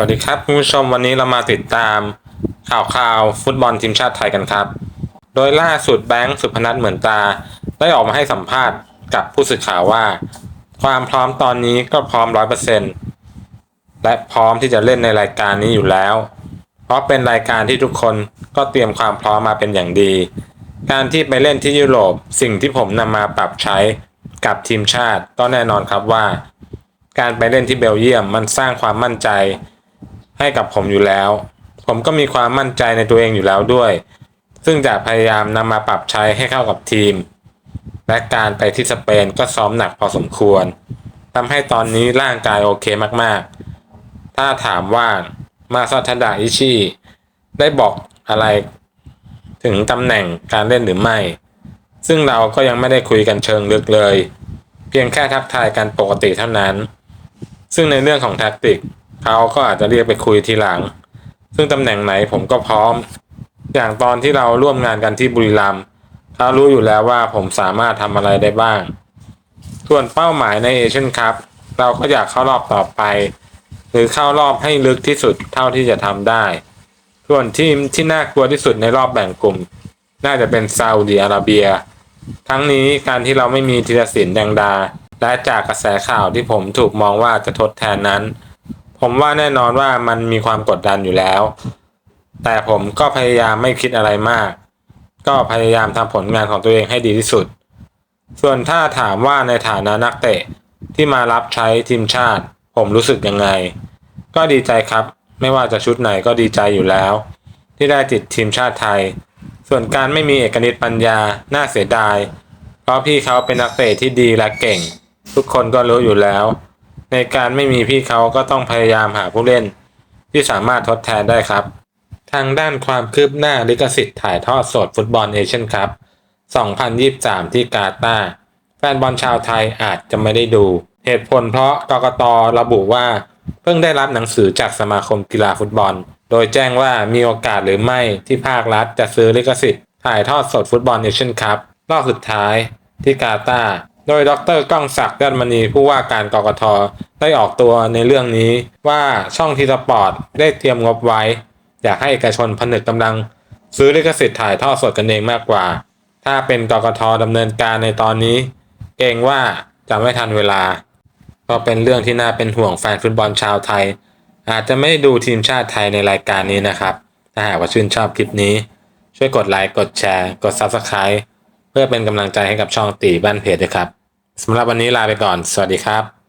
วัสดีครับคุณผู้ชมวันนี้เรามาติดตามข่าวข่าวฟุตบอลทีมชาติไทยกันครับ โดยล่าสุดแบงค์สุพนัทเหมือนตา ได้ออกมาให้สัมภาษณ์กับผู้สื่อข่าวว่า ความพร้อมตอนนี้ก็พร้อมร้อยเปอร์เซ็นและพร้อมที่จะเล่นในรายการนี้อยู่แล้ว เพราะเป็นรายการที่ทุกคนก็เตรียมความพร้อมมาเป็นอย่างดี การที่ไปเล่นที่ยุโรปสิ่งที่ผมนำมาปรับใช้กับทีมชาติก็แน่นอนครับว่า การไปเล่นที่เบลเยียมมันสร้างความมั่นใจ ให้กับผมอยู่แล้ว ผมก็มีความมั่นใจในตัวเองอยู่แล้วด้วย ซึ่งจะพยายามนำมาปรับใช้ให้เข้ากับทีม และการไปที่สเปนก็ซ้อมหนักพอสมควรทำให้ตอนนี้ร่างกายโอเคมากๆ ถ้าถามว่ามาซาทดาอิชิได้บอกอะไรถึงตำแหน่งการเล่นหรือไม่ ซึ่งเราก็ยังไม่ได้คุยกันเชิงลึกเลย เพียงแค่ทักทายกันปกติเท่านั้น ซึ่งในเรื่องของแท็กติก เขาก็อาจจะเรียกไปคุยทีหลัง ซึ่งตำแหน่งไหนผมก็พร้อม อย่างตอนที่เราร่วมงานกันที่บุรีรัมย์เขารู้อยู่แล้วว่าผมสามารถทำอะไรได้บ้าง ส่วนเป้าหมายในเอเชียนคัพเราก็อยากเข้ารอบต่อไป หรือเข้ารอบให้ลึกที่สุดเท่าที่จะทำได้ ส่วนทีมที่น่ากลัวที่สุดในรอบแบ่งกลุ่ม น่าจะเป็นซาอุดีอาระเบีย ทั้งนี้การที่เราไม่มีธีรศิลป์แดงดา และจากกระแสข่าวที่ผมถูกมองว่าจะทดแทนนั้น ผมว่าแน่นอนว่ามันมีความกดดันอยู่แล้ว แต่ผมก็พยายามไม่คิดอะไรมาก ก็พยายามทำผลงานของตัวเองให้ดีที่สุด ส่วนถ้าถามว่าในฐานะนักเตะที่มารับใช้ทีมชาติ ผมรู้สึกยังไง ก็ดีใจครับ ไม่ว่าจะชุดไหนก็ดีใจอยู่แล้ว ที่ได้ติดทีมชาติไทย ส่วนการไม่มีเอกนิตปัญญา น่าเสียดาย เพราะพี่เขาเป็นนักเตะที่ดีและเก่ง ทุกคนก็รู้อยู่แล้ว ในการไม่มีพี่เขาก็ต้องพยายามหาผู้เล่น ที่สามารถทดแทนได้ครับ ทางด้านความคืบหน้าลิขสิทธิ์ถ่ายทอดสดฟุตบอลเอเชียนคัพ2023 ที่กาตาร์แฟนบอลชาวไทยอาจจะไม่ได้ดู เหตุผลเพราะกกตระบุว่า เพิ่งได้รับหนังสือจากสมาคมกีฬาฟุตบอล โดยแจ้งว่ามีโอกาสหรือไม่ที่ภาครัฐจะซื้อลิขสิทธิ์ถ่ายทอดสดฟุตบอลเอเชียนคัพรอบสุดท้ายที่กาตาร์ โดยดรก้องศักดิ์ยอดมณีผู้ว่าการกกทได้ออกตัวในเรื่องนี้ว่าช่องทีสปอร์ตได้เตรียมงบไว้ อยากให้เอกชนผนึกกำลัง ซื้อลิขสิทธิ์ถ่ายทอดสดกันเองมากกว่า ถ้าเป็นกกทดำเนินการในตอนนี้ เกรงว่าจะไม่ทันเวลา ก็เป็นเรื่องที่น่าเป็นห่วงแฟนฟุตบอลชาวไทย อาจจะไม่ด้ดูทีมชาติไทยในรายการนี้นะครับ ถ้าหากว่าชื่นชอบคลิปนี้ ช่วยกดไลค์กดแชร์ กด Subscribe เพื่อเป็นกำลังใจให้กับช่องตีบ้านเพจด้วยครับสำหรับวันนี้ลาไปก่อน สวัสดีครับ